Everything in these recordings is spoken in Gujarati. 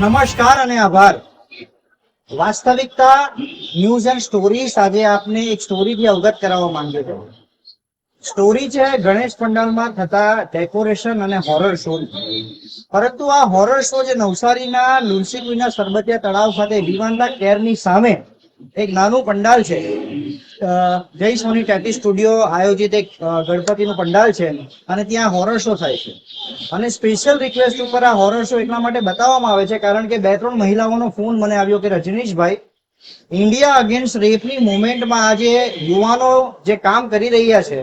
નમસ્કાર અને આભાર. વાસ્તવિકતા ન્યૂઝ એન્ડ સ્ટોરી આજે આપને એક સ્ટોરીથી અવગત કરાવવા માંગ્યો છું સ્ટોરી છે ગણેશ પંડાલમાં થતા ડેકોરેશન અને હોરર શો પરંતુ આ હોરર શો જે નવસારીના લુલસી સરબતિયા તળાવ ખાતે વિમાનલા કેરની સામે એક નાનું પંડાલ છે. જય સોની ટેટી સ્ટુડિયો આયોજિત એક ગણપતિનું પંડાલ છે અને ત્યાં હોરર શો થાય છે. અને સ્પેશિયલ રિક્વેસ્ટ ઉપર આ હોરર શો એટલા માટે બતાવવામાં આવે છે કારણ કે બે ત્રણ મહિલાઓનો ફોન મને આવ્યો કે રજનીશભાઈ ઇન્ડિયા અગેન્સ્ટ રેપની મુવમેન્ટમાં આજે યુવાનો જે કામ કરી રહ્યા છે,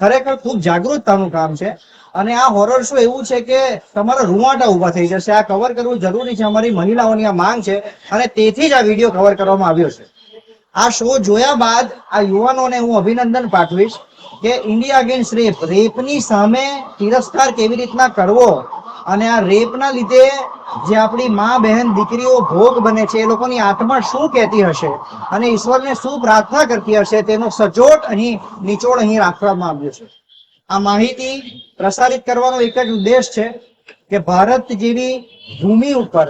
ખરેખર ખૂબ જાગૃતતાનું કામ છે. અને આ હોરર શો એવું છે કે તમારા રૂવાટા ઊભા થઈ જશે. આ કવર કરવું જરૂરી છે. અમારી મહિલાઓની આ માંગ છે અને તેથી જ આ વીડિયો કવર કરવામાં આવ્યો છે. આ શો જોયા બાદ આ યુવાનોને હું અભિનંદન પાઠવીશ કે ઇન્ડિયા અગેન્સ્ટ રેપ રેપની સામે તિરસ્કાર કેવી રીતના કરવો અને આ રેપના લીધે જે આપણી મા, બહેન, દીકરીઓ ભોગ બને છે, એ લોકોની આત્મા શું કહેતી હશે અને ઈશ્વરને શું પ્રાર્થના કરતી હશે તેનો સચોટ અહીં નિચોડ અહીં રાખવામાં આવ્યો છે. આ માહિતી પ્રસારિત કરવાનો એક જ ઉદ્દેશ છે કે ભારત જેવી ભૂમિ ઉપર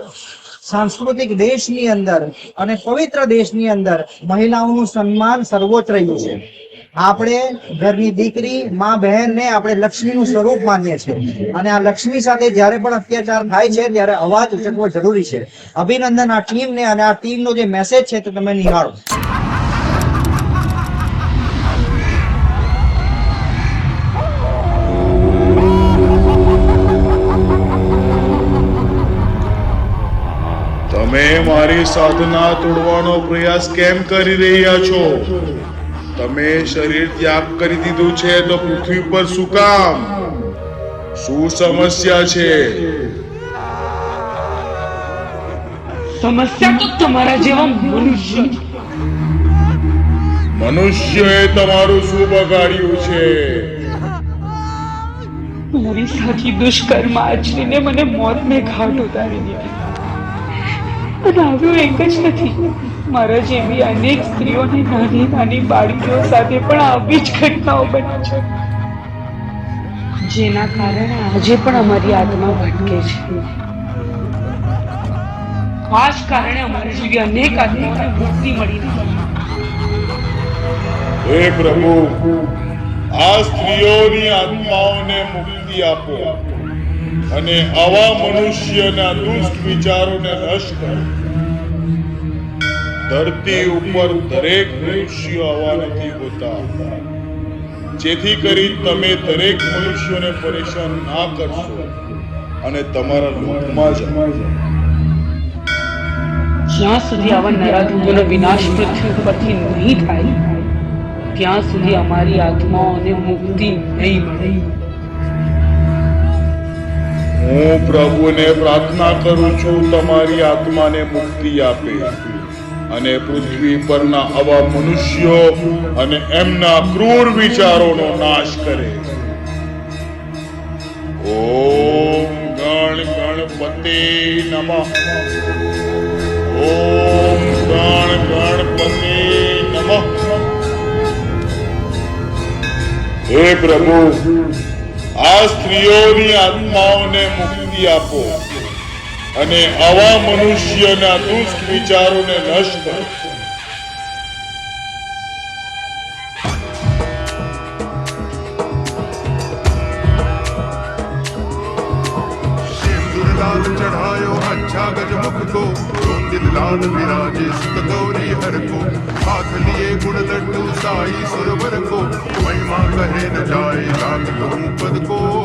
સાંસ્કૃતિક દેશની અંદર અને પવિત્ર દેશની અંદર મહિલાઓનું સન્માન સર્વોચ્ચ રહ્યું છે. આપણે ઘરની દીકરી, મા, બહેનને આપણે લક્ષ્મીનું સ્વરૂપ માનીએ છીએ. અને આ લક્ષ્મી સાથે જ્યારે પણ અત્યાચાર થાય છે, ત્યારે અવાજ ઉચકવો જરૂરી છે. અભિનંદન આ ટીમને અને આ ટીમનો જે મેસેજ છે, તે તમે નિહાળો. તમે મારી સાધના તોડવાનો પ્રયાસ કેમ કરી રહ્યા છો? તમે શરીર ત્યાગ કરી દીધું છે તો પૃથ્વી પર શું કામ? શું સમસ્યા છે? સમસ્યા તો તમારા જેવા મનુષ્ય. મનુષ્યએ તમારું શું બગાડ્યું છે? મારી સાથી દુષ્કર્મ આચરીને મને મોતને ઘાટ ઉતારી દીધી. અને એક જ નથી. મારા જેવી અનેક સ્ત્રીઓની નાની નાની બાળકીઓ સાથે પણ આવી જ ઘટનાઓ બની છે. જેના કારણે આજે પણ અમારી આત્મા ભટકે છે. જ કારણે અમારી જેવી અનેક આત્માઓને મુક્તિ મળી નથી હે પ્રભુ, આ સ્ત્રીઓની આત્માઓને મુક્તિ આપો. અને આવા મનુષ્યના દુષ્ટ વિચારોને નશ કરો. ધરતી ઉપર દરેક મનુષ્ય આવા નથી હોતા. જેથી કરી તમે દરેક મનુષ્યોને પરેશાન ના કરશો અને તમારા લોકમાં જ જ્યાં સુધી આવા નરાધમોનો વિનાશ પૃથ્વી ઉપરથી નહીં થાય, ત્યાં સુધી અમારી આત્માઓને મુક્તિ નહીં મળે. હું પ્રભુને પ્રાર્થના કરું છું, તમારી આત્માને મુક્તિ આપે. અને પૃથ્વી પરના આવા મનુષ્યો અને એમના ક્રૂર વિચારોનો નાશ કરે. ઓમ ગણ ગણપતિ નમઃ. ઓમ ગણ ગણપતિ નમઃ. હે પ્રભુ આ સ્ત્રીઓની આત્માઓને મુક્તિ આપો. અને આવા મનુષ્યના દુષ્ટ વિચારોને નષ્ટ કરો. ચઢાયો અચ્છા લાલ વિરાજે સુખતોરી હરકો હાથ લીએ ગુણ લડ્ડુ સાઈ સુર કો મહિમા કહે ન જાય લાગ તો પદ કો